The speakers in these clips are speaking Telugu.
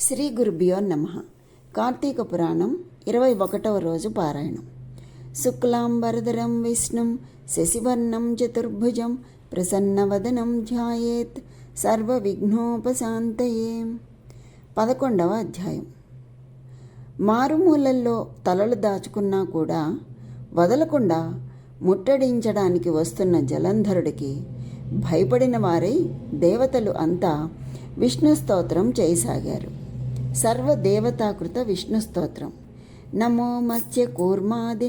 శ్రీ గురుభ్యో నమ. కార్తీక పురాణం ఇరవై ఒకటవ రోజు పారాయణం. శుక్లాంబరధరం విష్ణుం శశివర్ణం చతుర్భుజం ప్రసన్నవదనం ధ్యాయేత్ సర్వ విఘ్నోపశాంతయే పదకొండవ అధ్యాయం. మారుమూలల్లో తలలు దాచుకున్నా కూడా వదలకుండా ముట్టడించడానికి వస్తున్న జలంధరుడికి భయపడిన వారై దేవతలు అంతా విష్ణు స్తోత్రం చేయసాగారు. సర్వదేవతాకృత విష్ణు స్తోత్రం. నమో మత్స్య కూర్మాది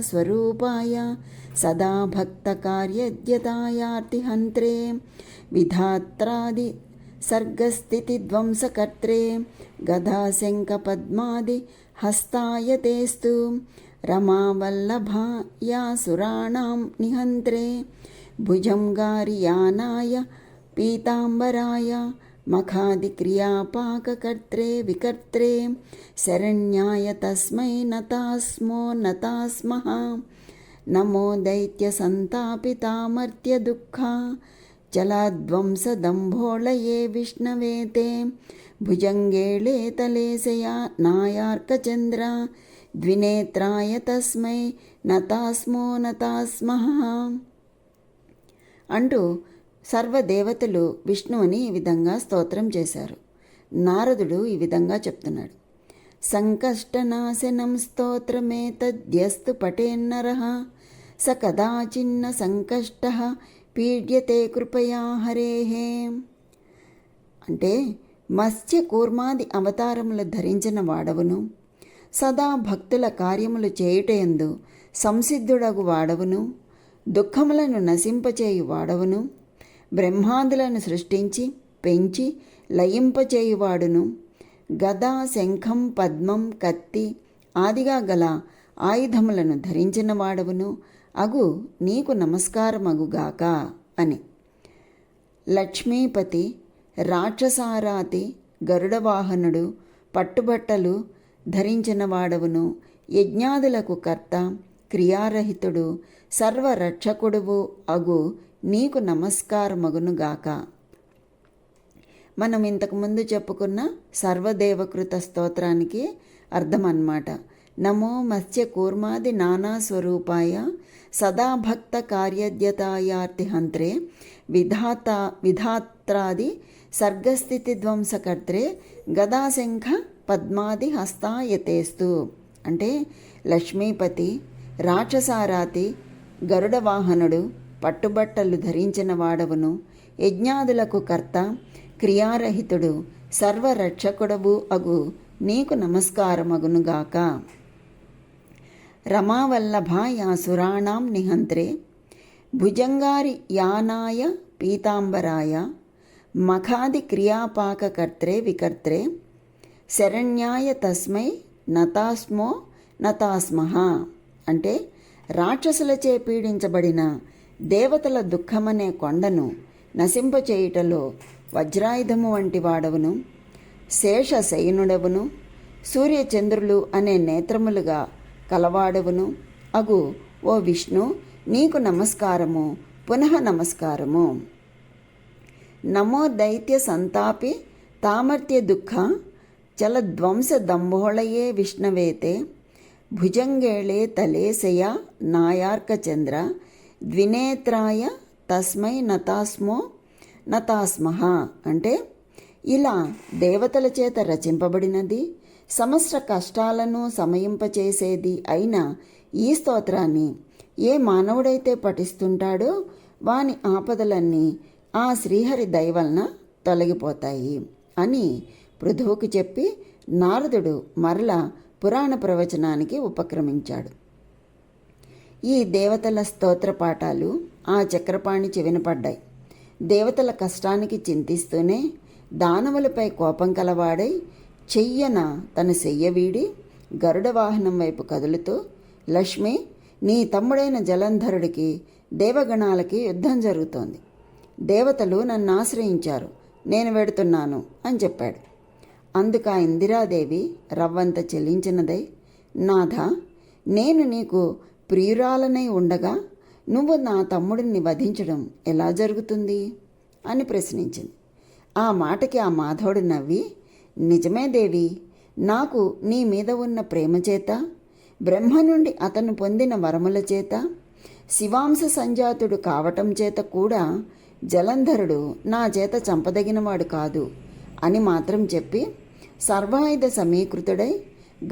స్వరూపాయ సదా భక్త కార్యద్యతాయార్తి విధాత్రాది సర్గస్థితి ధ్వంసకర్త్రే గదాశంక పద్మాది హస్తాయ రమావల్లభాయాసురాణాం నిహంత్రే భుజంగారియానాయ పీతాంబరాయ మఖాదిక్రియాపాకకర్త్రే వికర్త్రే శరణ్యాయ తస్మై నతాస్మో నతాస్మ నమో దైత్య సంతాపితామర్త్య దైత్యసంతాపితామర్త్యదుఃఖా జలాధ్వంసదంభోళయే విష్ణవే భుజంగేళే తలేశయా నాయార్కచంద్ర ద్వినేత్రాయ తస్మై నతాస్మో నతాస్మః అంటూ సర్వదేవతలు విష్ణువుని ఈ విధంగా స్తోత్రం చేశారు. నారదుడు ఈ విధంగా చెప్తున్నాడు. సంకష్టనాశనం స్తోత్రమేతద్యస్తు పటేన్నర స కదాచిన్న సంకష్ట పీడ్యతే కృపయా హరేహే అంటే మత్స్య కూర్మాది అవతారములు ధరించిన వాడవును సదా భక్తుల కార్యములు చేయుటయందు సంసిద్ధుడగు వాడవును దుఃఖములను నశింపచేయు వాడవును బ్రహ్మాదులను సృష్టించి పెంచి లయింపచేయువాడును. గద శంఖం పద్మం కత్తి ఆదిగా గల ఆయుధములను ధరించిన వాడవును అగు నీకు నమస్కారమగుగాక అని. లక్ష్మీపతి రాక్షసారాతి గరుడవాహనుడు పట్టుబట్టలు ధరించిన వాడవును యజ్ఞాదులకు కర్త క్రియారహితుడు సర్వరక్షకుడువు అగు నీకు నమస్కారమగునుగాక. మనం ఇంతకుముందు చెప్పుకున్న సర్వదేవకృత స్తోత్రానికి అర్థం అన్నమాట నమో మత్స్య కూర్మాది నానా స్వరూపాయ సదాభక్త హంత్రే విధాత విధాత్రాది సర్గస్థితి ధ్వంసకర్త్రే గదాశంఖ పద్మాది హస్తాయతేస్తు. అంటే లక్ష్మీపతి రాక్షసారాతి గరుడవాహనుడు పట్టుబట్టలు ధరించిన వాడవును. యజ్ఞాదులకు కర్త క్రియారహితుడు సర్వరక్షకుడవు అగు. నీకు నమస్కారమగునుగాక. రమావల్లభాయాసురాణాం నిహంత్రే. భుజంగారి యానాయ పీతాంబరాయ. మఖాది క్రియాపాకకర్త్రే వికర్త్రే. శరణ్యాయ తస్మై నతాస్మో నతాస్మహ. అంటే రాక్షసులచే పీడించబడిన దేవతల దుఃఖమనే కొండను నశింపచేయుటలో వజ్రాయుధము వంటి వాడవును శేష శయనుడవును సూర్యచంద్రులు అనే నేత్రములుగా కలవాడవును. అగు ఓ విష్ణు నీకు నమస్కారము పునః నమస్కారము. నమో దైత్య సంతాపి తామర్త్య దుఃఖ చలధ్వంస దంభోళయే విష్ణవేతే భుజంగేళే తలేశయ నాయార్కచంద్ర ద్వినేత్రాయ తస్మై నతాస్మో నతాస్మహ. అంటే ఇలా దేవతల చేత రచింపబడినది సమస్త కష్టాలను సమయింపచేసేది అయిన ఈ స్తోత్రాన్ని ఏ మానవుడైతే పఠిస్తుంటాడో వాని ఆపదలన్నీ ఆ శ్రీహరి దయవలన తొలగిపోతాయి అని పృథువుకు చెప్పి నారదుడు మరల పురాణ ప్రవచనానికి ఉపక్రమించాడు. ఈ దేవతల స్తోత్ర పాఠాలు ఆ చక్రపాణి చెవినపడ్డాయి దేవతల కష్టానికి చింతిస్తూనే దానవులపై కోపం కలవాడై చెయ్యన తన శయ్య వీడి గరుడ వాహనం వైపు కదులుతూ లక్ష్మి నీ తమ్ముడైన జలంధరుడికి దేవగణాలకి యుద్ధం జరుగుతోంది. దేవతలు నన్ను ఆశ్రయించారు. నేను వెడుతున్నాను అని చెప్పాడు. అందుక ఇందిరాదేవి రవ్వంత చెల్లించినదై నాథ నేను నీకు ప్రియురాలనై ఉండగా నువ్వు నా తమ్ముడిని వధించడం ఎలా జరుగుతుంది? అని ప్రశ్నించింది. ఆ మాటకి ఆ మాధవుడు నవ్వి నిజమే దేవి నాకు నీ మీద ఉన్న ప్రేమ చేత బ్రహ్మ నుండి అతను పొందిన వరముల చేత శివాంశ సంజాతుడు కావటం చేత కూడా జలంధరుడు నా చేత చంపదగినవాడు కాదు అని మాత్రం చెప్పి సర్వాయుధ సమీకృతుడై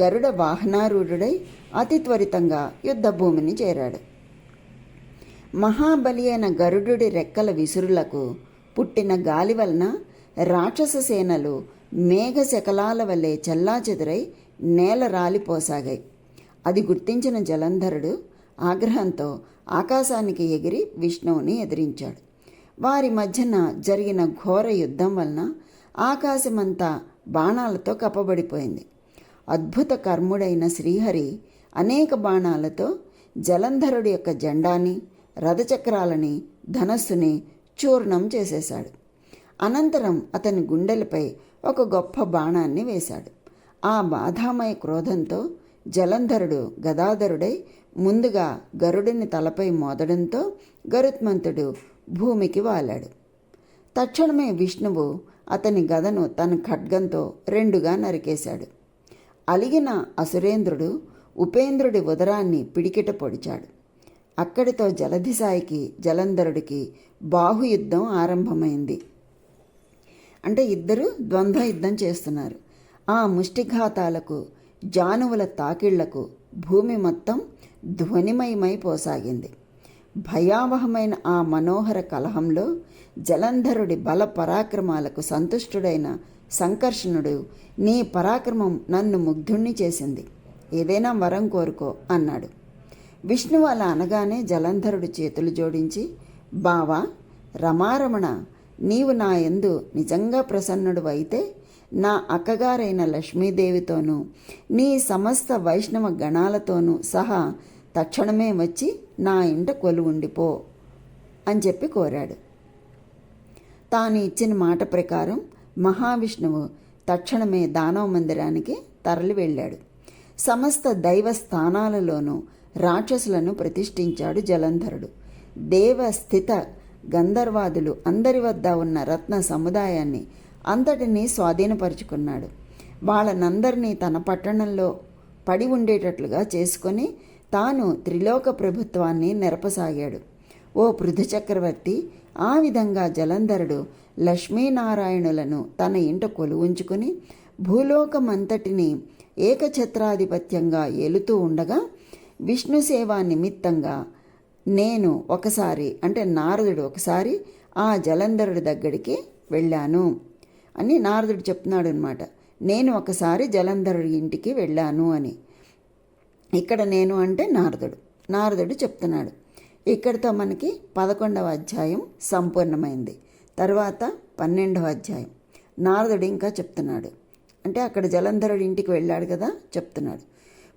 గరుడ వాహనారూఢుడై అతి త్వరితంగా యుద్ధభూమిని చేరాడు. మహాబలి అయిన గరుడుడి రెక్కల విసురులకు పుట్టిన గాలి వలన రాక్షస సేనలు మేఘ శకలాల వలె చెల్లాచెదురై నేల రాలిపోసాగాయి. అది గుర్తించిన జలంధరుడు ఆగ్రహంతో ఆకాశానికి ఎగిరి విష్ణువుని ఎదిరించాడు. వారి మధ్యన జరిగిన ఘోర యుద్ధం వలన ఆకాశమంతా బాణాలతో కప్పబడిపోయింది. అద్భుత కర్ముడైన శ్రీహరి అనేక బాణాలతో జలంధరుడి యొక్క జెండాని రథచక్రాలని ధనస్సుని చూర్ణం చేసేశాడు. అనంతరం అతని గుండెలపై ఒక గొప్ప బాణాన్ని వేశాడు. ఆ బాధామయ క్రోధంతో జలంధరుడు గదాధరుడై ముందుగా గరుడిని తలపై మోదడంతో గరుత్మంతుడు భూమికి వాలాడు. తక్షణమే విష్ణువు అతని గదను తన ఖడ్గంతో రెండుగా నరికేశాడు. అలిగిన అసురేంద్రుడు ఉపేంద్రుడి ఉదరాన్ని పిడికిట పొడిచాడు. అక్కడితో జలధిసాయికి జలంధరుడికి బాహుయుద్ధం ఆరంభమైంది. అంటే ఇద్దరు ద్వంద్వ యుద్ధం చేస్తున్నారు. ఆ ముష్టిఘాతాలకు జానువుల తాకిళ్ళకు భూమి మొత్తం ధ్వనిమయమై పోసాగింది. భయావహమైన ఆ మనోహర కలహంలో జలంధరుడి బల పరాక్రమాలకు సంతుష్టుడైన సంకర్షణుడు నీ పరాక్రమం నన్ను ముగ్ధుణ్ణి చేసింది. ఏదైనా వరం కోరుకో అన్నాడు. విష్ణువు అలా అనగానే జలంధరుడు చేతులు జోడించి బావా రమారమణ నీవు నా యందు నిజంగా ప్రసన్నుడు అయితే నా అక్కగారైన లక్ష్మీదేవితోనూ నీ సమస్త వైష్ణవ గణాలతోనూ సహా తక్షణమే వచ్చి నా ఇంట కొలువుండిపో అని చెప్పి కోరాడు. తాను ఇచ్చిన మాట ప్రకారం మహావిష్ణువు తక్షణమే దానవ మందిరానికి తరలి వెళ్ళాడు. సమస్త దైవ స్థానాలలోనూ రాక్షసులను ప్రతిష్ఠించాడు జలంధరుడు. దేవ స్థిత గంధర్వాదులు అందరి వద్ద ఉన్న రత్న సముదాయాన్ని అంతటినీ స్వాధీనపరుచుకున్నాడు. వాళ్ళనందరినీ తన పట్టణంలో పడి ఉండేటట్లుగా చేసుకొని తాను త్రిలోక ప్రభుత్వాన్ని నెరపసాగాడు. ఓ పృథు చక్రవర్తి ఆ విధంగా జలంధరుడు లక్ష్మీనారాయణులను తన ఇంట కొలువుంచుకుని భూలోకమంతటిని ఏకఛత్రాధిపత్యంగా ఏలుతూ ఉండగా విష్ణు సేవా నిమిత్తంగా నేను ఒకసారి అంటే నారదుడు ఒకసారి ఆ జలంధరుడి దగ్గరికి వెళ్ళాను అని నారదుడు చెప్తున్నాడు అనమాట నేను ఒకసారి జలంధరుడి ఇంటికి వెళ్ళాను అని. ఇక్కడ నేను అంటే నారదుడు. నారదుడు చెప్తున్నాడు. ఇక్కడితో మనకి పదకొండవ అధ్యాయం సంపూర్ణమైంది. తర్వాత పన్నెండవ అధ్యాయం. నారదుడు ఇంకా చెప్తున్నాడు. అంటే అక్కడ జలంధరుడి ఇంటికి వెళ్ళాడు కదా చెప్తున్నాడు.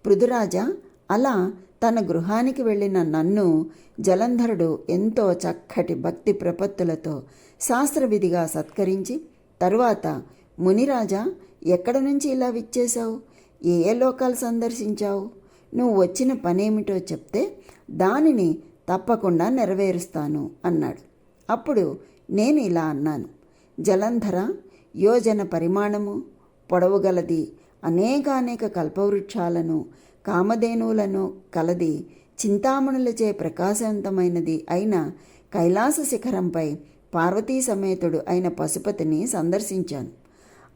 పృథురాజా అలా తన గృహానికి వెళ్ళిన నన్ను జలంధరుడు ఎంతో చక్కటి భక్తి ప్రపత్తులతో శాస్త్రవిధిగా సత్కరించి తరువాత మునిరాజా ఎక్కడ నుంచి ఇలా విచ్చేశావు? ఏ ఏ లోకాలు సందర్శించావు? నువ్వు వచ్చిన పనేమిటో చెప్తే దానిని తప్పకుండా నెరవేరుస్తాను అన్నాడు. అప్పుడు నేను ఇలా అన్నాను. జలంధర యోజన పరిమాణము పొడవుగలది. అనేకానేక కల్పవృక్షాలను కామధేనువులను కలది చింతామణులచే ప్రకాశవంతమైనది అయిన కైలాస శిఖరంపై పార్వతీ సమేతుడు అయిన పశుపతిని సందర్శించాను.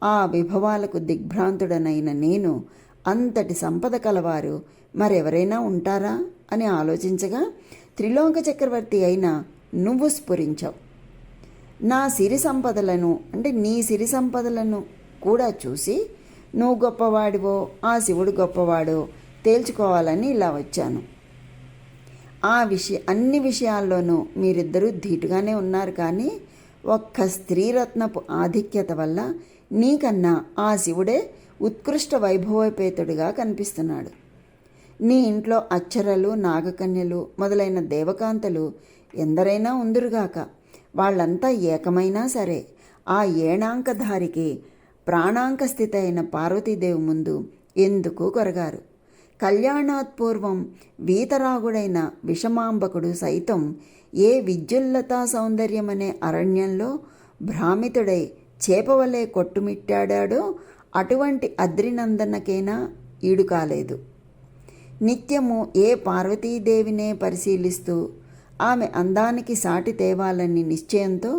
ఆ విభవాలకు దిగ్భ్రాంతుడనైన నేను అంతటి సంపద కలవారు మరెవరైనా ఉంటారా అని ఆలోచించగా త్రిలోక చక్రవర్తి అయిన నువ్వు స్ఫురించావు. నా సిరి సంపదలను అంటే నీ సిరి సంపదలను కూడా చూసి నువ్వు గొప్పవాడివో ఆ శివుడు గొప్పవాడో తేల్చుకోవాలని ఇలా వచ్చాను. ఆ విషయ అన్ని విషయాల్లోనూ మీరిద్దరూ ధీటుగానే ఉన్నారు కానీ ఒక్క స్త్రీరత్నపు ఆధిక్యత వల్ల నీకన్నా ఆ శివుడే ఉత్కృష్ట వైభవోపేతుడిగా కనిపిస్తున్నాడు. నీ ఇంట్లో అచ్చరలు నాగకన్యలు మొదలైన దేవకాంతలు ఎందరైనా ఉందురుగాక. వాళ్ళంతా ఏకమైనా సరే ఆ ఏణాంకధారికి ప్రాణాంక స్థితి అయిన పార్వతీదేవి ముందు ఎందుకు కొరగారు? కళ్యాణాత్పూర్వం వీతరాగుడైన విషమాంబకుడు సైతం ఏ విద్యుల్లతా సౌందర్యమనే అరణ్యంలో భ్రామితుడై చేపవలే కొట్టుమిట్టాడాడో అటువంటి అద్రినందనకైనా ఈడు కాలేదు. నిత్యము ఏ పార్వతీదేవినే పరిశీలిస్తూ ఆమె అందానికి సాటి తేవాలని నిశ్చయంతో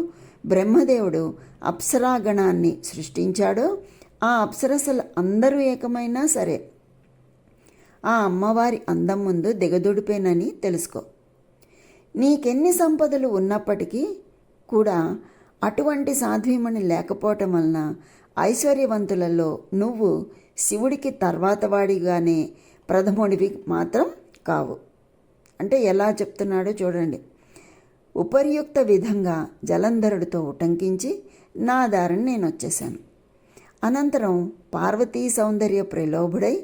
బ్రహ్మదేవుడు అప్సరాగణాన్ని సృష్టించాడో. ఆ అప్సరసలు అందరూ ఏకమైనా సరే ఆ అమ్మవారి అందం ముందు దిగదుడిపేనని తెలుసుకో. నీకెన్ని సంపదలు ఉన్నప్పటికీ కూడా అటువంటి సాధ్వీమణి లేకపోవటం వలన ఐశ్వర్యవంతులలో నువ్వు శివుడికి తర్వాత వాడిగానే ప్రథముడివి మాత్రం కావు. అంటే ఎలా చెప్తున్నాడో చూడండి. ఉపర్యుక్త విధంగా జలంధరుడితో ఉటంకించి నా దారిని నేను వచ్చేశాను అనంతరం పార్వతీ సౌందర్య ప్రలోభుడై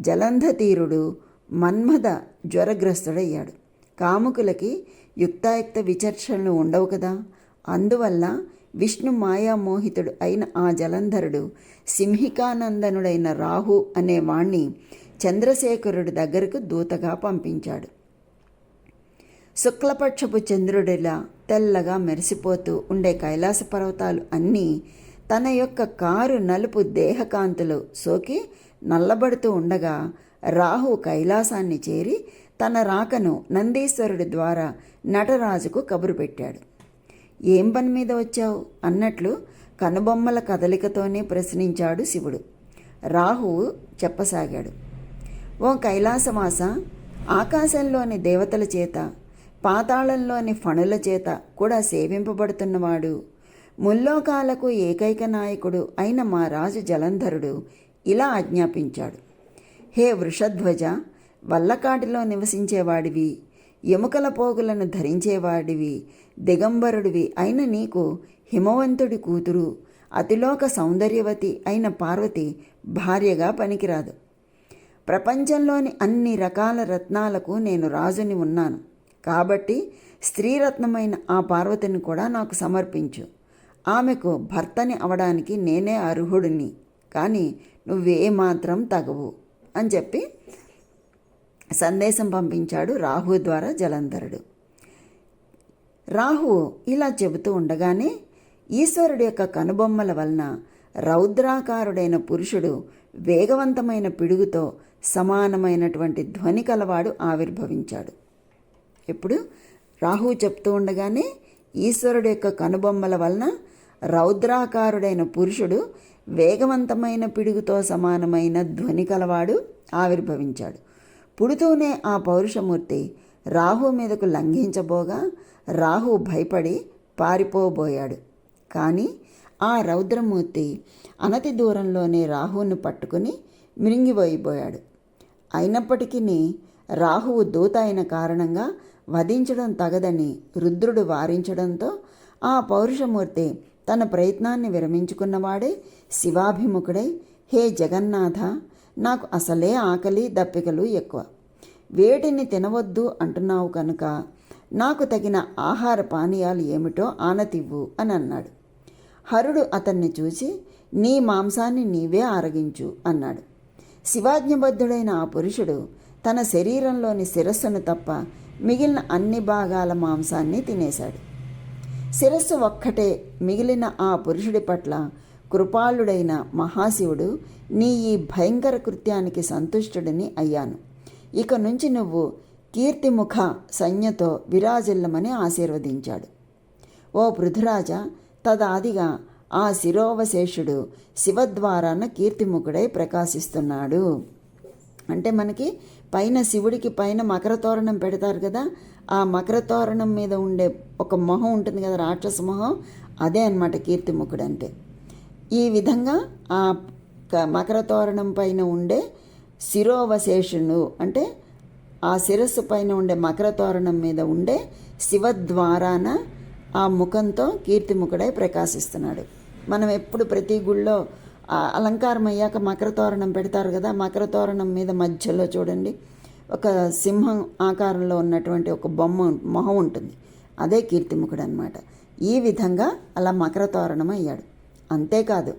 జలంధతీరుడు మన్మథ జ్వరగ్రస్తుడయ్యాడు. కాముకులకి యుక్తాయుక్త విచర్షణలు ఉండవు కదా. అందువల్ల విష్ణు మాయామోహితుడు అయిన ఆ జలంధరుడు సింహికానందనుడైన రాహు అనే వాణ్ణి చంద్రశేఖరుడి దగ్గరకు దూతగా పంపించాడు. శుక్లపక్షపు చంద్రుడిలా తెల్లగా మెరిసిపోతూ ఉండే కైలాస పర్వతాలు అన్నీ తన యొక్క కారు నలుపు దేహకాంతులు సోకి నల్లబడుతూ ఉండగా రాహు కైలాసాన్ని చేరి తన రాకను నందీశ్వరుడి ద్వారా నటరాజుకు కబురు పెట్టాడు. ఏం పని మీద వచ్చావు? అన్నట్లు కనుబొమ్మల కదలికతోనే ప్రశ్నించాడు శివుడు. రాహువు చెప్పసాగాడు. ఓ కైలాసమాస ఆకాశంలోని దేవతల చేత పాతాళంలోని ఫణుల చేత కూడా సేవింపబడుతున్నవాడు. ముల్లోకాలకు ఏకైక నాయకుడు అయిన మా రాజు జలంధరుడు ఇలా ఆజ్ఞాపించాడు. హే వృషధ్వజ వల్లకాటిలో నివసించేవాడివి ఎముకల పోగులను ధరించేవాడివి దిగంబరుడివి అయిన నీకు హిమవంతుడి కూతురు అతిలోక సౌందర్యవతి అయిన పార్వతి భార్యగా పనికిరాదు. ప్రపంచంలోని అన్ని రకాల రత్నాలకు నేను రాజుని ఉన్నాను. కాబట్టి స్త్రీరత్నమైన ఆ పార్వతిని కూడా నాకు సమర్పించు. ఆమెకు భర్తని అవడానికి నేనే అర్హుడిని కానీ నువ్వేమాత్రం తగవు అని చెప్పి సందేశం పంపించాడు రాహు ద్వారా జలంధరుడు. రాహు ఇలా చెబుతూ ఉండగానే ఈశ్వరుడి యొక్క కనుబొమ్మల వలన రౌద్రాకారుడైన పురుషుడు వేగవంతమైన పిడుగుతో సమానమైనటువంటి ధ్వని కలవాడు ఆవిర్భవించాడు. ఇప్పుడు రాహు చెప్తూ ఉండగానే ఈశ్వరుడు యొక్క కనుబొమ్మల వలన రౌద్రాకారుడైన పురుషుడు వేగవంతమైన పిడుగుతో సమానమైన ధ్వని కలవాడు ఆవిర్భవించాడు. పుడుతూనే ఆ పౌరుషమూర్తి రాహు మీదకు లంఘించబోగా రాహు భయపడి పారిపోబోయాడు. కానీ ఆ రౌద్రమూర్తి అనతి దూరంలోనే రాహువును పట్టుకుని మిరింగిపోయిపోయాడు. అయినప్పటికీ రాహువు దూత అయిన కారణంగా వధించడం తగదని రుద్రుడు వారించడంతో ఆ పౌరుషమూర్తి తన ప్రయత్నాన్ని విరమించుకున్నవాడే శివాభిముఖుడై హే జగన్నాథ నాకు అసలే ఆకలి దప్పికలు ఎక్కువ. వేటిని తినవద్దు అంటున్నావు కనుక నాకు తగిన ఆహార పానీయాలు ఏమిటో ఆనతివ్వు అని అన్నాడు. హరుడు అతన్ని చూసి నీ మాంసాన్ని నీవే ఆరగించు అన్నాడు. శివాజ్ఞబద్ధుడైన ఆ పురుషుడు తన శరీరంలోని శిరస్సును తప్ప మిగిలిన అన్ని భాగాల మాంసాన్ని తినేశాడు. శిరస్సు ఒక్కటే మిగిలిన ఆ పురుషుడి పట్ల కృపాళుడైన మహాశివుడు నీ ఈ భయంకర కృత్యానికి సంతుష్టుడిని అయ్యాను. ఇక నుంచి నువ్వు కీర్తిముఖ సంజ్ఞతో విరాజిల్లమని ఆశీర్వదించాడు. ఓ పృథురాజ తదాదిగా ఆ శిరోవశేషుడు శివద్వారాన కీర్తిముఖుడై ప్రకాశిస్తున్నాడు. అంటే మనకి పైన శివుడికి పైన మకర తోరణం పెడతారు కదా ఆ మకర తోరణం మీద ఉండే ఒక మొహం ఉంటుంది కదా రాక్షస మొహం అదే అనమాట కీర్తిముఖుడు అంటే ఈ విధంగా ఆ క- మకర తోరణం పైన ఉండే శిరోవశేషుడు అంటే ఆ శిరస్సు పైన ఉండే మకర తోరణం మీద ఉండే శివద్వారాన ఆ ముఖంతో కీర్తిముఖుడై ప్రకాశిస్తున్నాడు. మనం ఎప్పుడు ప్రతి గుళ్ళో అలంకారం అయ్యాక మకర తోరణం పెడతారు కదా మకర తోరణం మీద మధ్యలో చూడండి ఒక సింహం ఆకారంలో ఉన్నటువంటి ఒక బొమ్మ మొహం ఉంటుంది. అదే కీర్తిముఖుడు అనమాట ఈ విధంగా అలా మకర తోరణం అయ్యాడు అంతేకాదు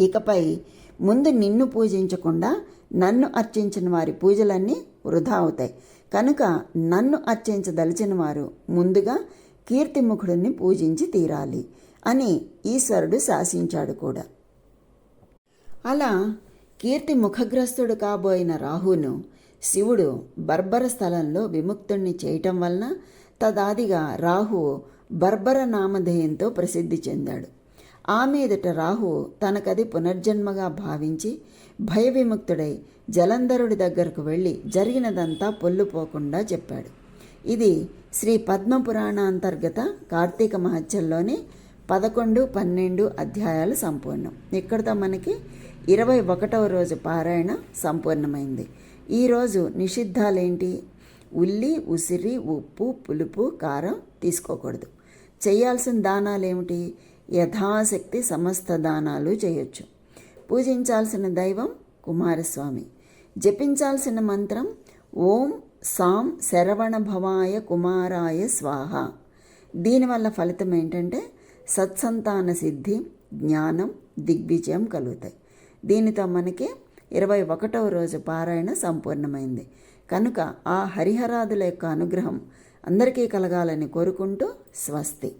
ఇకపై ముందు నిన్ను పూజించకుండా నన్ను అర్చించిన వారి పూజలన్నీ వృధా అవుతాయి. కనుక నన్ను అర్చించదలిచిన వారు ముందుగా కీర్తిముఖుడిని పూజించి తీరాలి అని ఈశ్వరుడు శాసించాడు కూడా. అలా కీర్తి ముఖగ్రస్తుడు కాబోయిన రాహును శివుడు బర్బర స్థలంలో విముక్తుణ్ణి చేయటం వలన తదాదిగా రాహు బర్బర నామధేయంతో ప్రసిద్ధి చెందాడు. ఆ మీదట రాహు తనకది పునర్జన్మగా భావించి భయ విముక్తుడై జలంధరుడి దగ్గరకు వెళ్ళి జరిగినదంతా పొల్లుపోకుండా చెప్పాడు. ఇది శ్రీ పద్మపురాణ అంతర్గత కార్తీక మహత్యంలోని పదకొండు పన్నెండు అధ్యాయాలు సంపూర్ణం. ఇక్కడితో మనకి ఇరవై ఒకటవ రోజు పారాయణ సంపూర్ణమైంది. ఈరోజు నిషిద్ధాలేంటి? ఉల్లి ఉసిరి ఉప్పు పులుపు కారం తీసుకోకూడదు. చేయాల్సిన దానాలు ఏమిటి యథాశక్తి సమస్త దానాలు చేయొచ్చు. పూజించాల్సిన దైవం కుమారస్వామి. జపించాల్సిన మంత్రం ఓం సాం శరవణ భవాయ కుమారాయ స్వాహ. దీనివల్ల ఫలితం ఏంటంటే సత్సంతాన సిద్ధి జ్ఞానం దిగ్విజయం కలుగుతాయి. దీనితో మనకి ఇరవై ఒకటవ రోజు పారాయణ సంపూర్ణమైంది. కనుక ఆ హరిహరాదుల యొక్క అనుగ్రహం అందరికీ కలగాలని కోరుకుంటూ స్వస్తి.